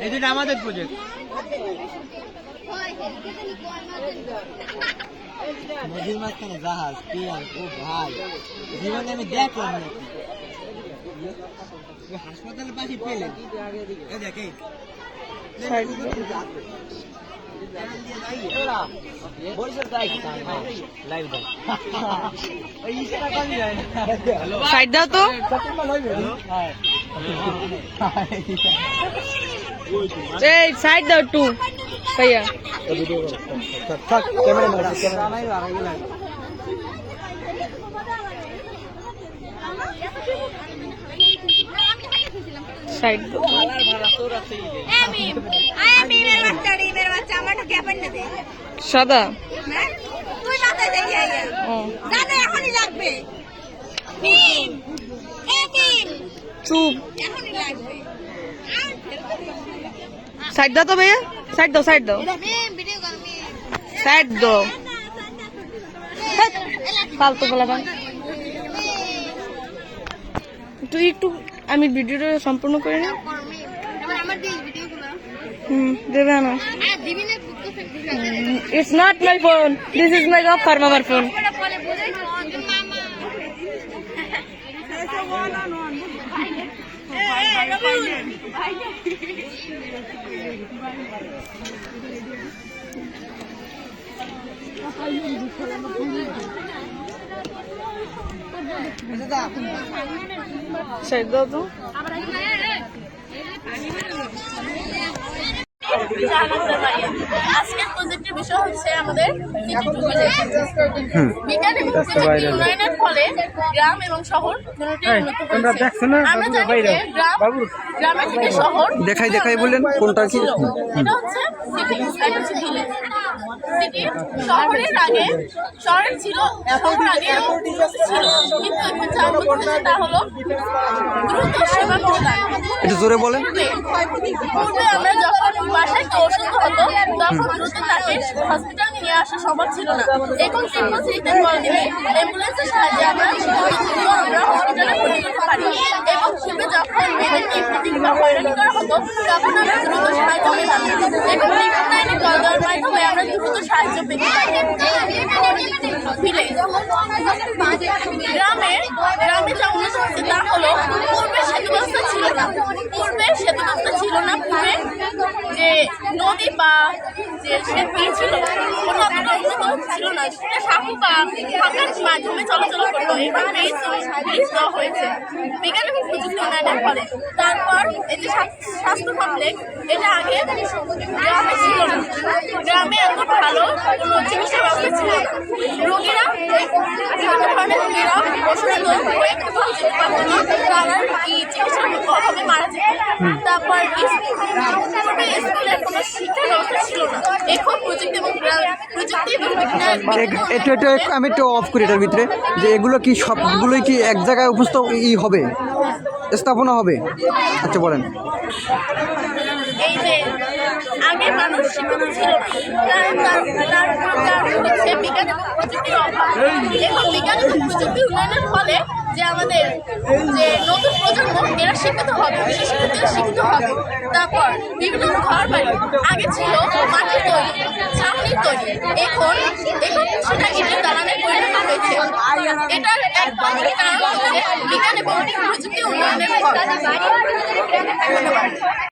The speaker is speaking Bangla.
এই দুটো আমাদের প্রজেক্ট নদীর মাঝখানে জাহাজ পিয়ার ও ভাই। জীবনে আমি দেখলাম নাকি হাসপাতালের পাশে পেলেন। এ দেখে সাইড দাও তো এই সাইড দাও একটু ভাইয়া সাইড সাদা? চুপ। সাইড দাও তো ভাইয়া, সাইড দাও সাইড দাও। সাইড দাও। ফালতু বলাবান একটু একটু আমি ভিডিওটা সম্পূর্ণ করে হুম, দেবে না। It's not my phone this is my of firm আমার ফোন সাইড দাও তো আজকের প্রজেক্টের বিষয় হচ্ছে আমাদের বিজ্ঞান এবং প্রযুক্তি উন্নয়নের ফলে গ্রাম এবং শহর দুটোই উন্নত হয়েছে। আমরা জানি যে গ্রাম গ্রামের থেকে শহর দেখাই দেখাই বললেন কোনটা কি? এটা হচ্ছে সিটি এটা হচ্ছে ভিলেজ সিটি শহরের আগে শহরের ছিল শহর আগে ছিল। কিন্তু এখন যা হচ্ছে তা হলো দ্রুত সেবা প্রদান। একটু জোরে বলেন। পূর্বে আমরা যখন বাসায় কেউ অসুস্থ হতো তখন দ্রুত তাকে হসপিটালে নিয়ে আসা সম্ভব ছিল না। এখন পরদিনে অ্যাম্বুলেন্সের সাহায্যে আমরা দ্রুত আমরা হসপিটালে পারি এবং পূর্বে যখন মেয়েদেরকে ইত্যাদি বা হয়রানি করা হতো তখন আমরা দ্রুত সাহায্য পেতাম এবং টিকাদানের কল দেওয়ার মাধ্যমে আমরা দ্রুত সাহায্য পেতে পারি। মিলে। গ্রামে যা উন্নত তা হলো, পূর্বে সেতু ব্যবস্থা ছিল না। পূর্বে সেতু ব্যবস্থা ছিল না। পূর্বে যে নদী বা যে সেতু ছিল কোনো না বা মাধ্যমে চলাচল দেওয়া হয়েছে। বিজ্ঞান এবং প্রযুক্তি উন্নয়নের ফলে। তারপর এই যে স্বাস্থ্য কমপ্লেক্স এটা আগে গ্রামে ছিল গ্রামে এত ভালো কোনো চিকিৎসা ব্যবস্থা ছিল রোগীরা বিভিন্ন ধরনের রোগীরা অসুস্থ হয়ে কোথাও যেতে না তারা কি চিকিৎসার অভাবে মারা যেত? তারপর স্কুলের কোনো শিক্ষা ব্যবস্থা ছিল না। এখন প্রযুক্তি এবং একটু, একটু- আমি একটু অফ করি এটার ভিতরে, যে এগুলো কি সবগুলোই কি এক জায়গায় উপস্থিত ই হবে? স্থাপনা হবে। আচ্ছা বলেন। এই যে শিক্ষিত আমাদের যে নতুন প্রজন্ম, এরা শিক্ষিত হবে, বিশেষ শিক্ষিত হবে, তারপর বিভিন্ন ঘর বাড়ি, আগে ছিল মাটির তৈরি, ছাউনির তৈরি। এখন এখন সেটা ইটের দালানে পরিণত হয়েছে। এটার কারণ হচ্ছে বিজ্ঞান এবং প্রযুক্তি উন্নয়নের ফল ধন্যবাদ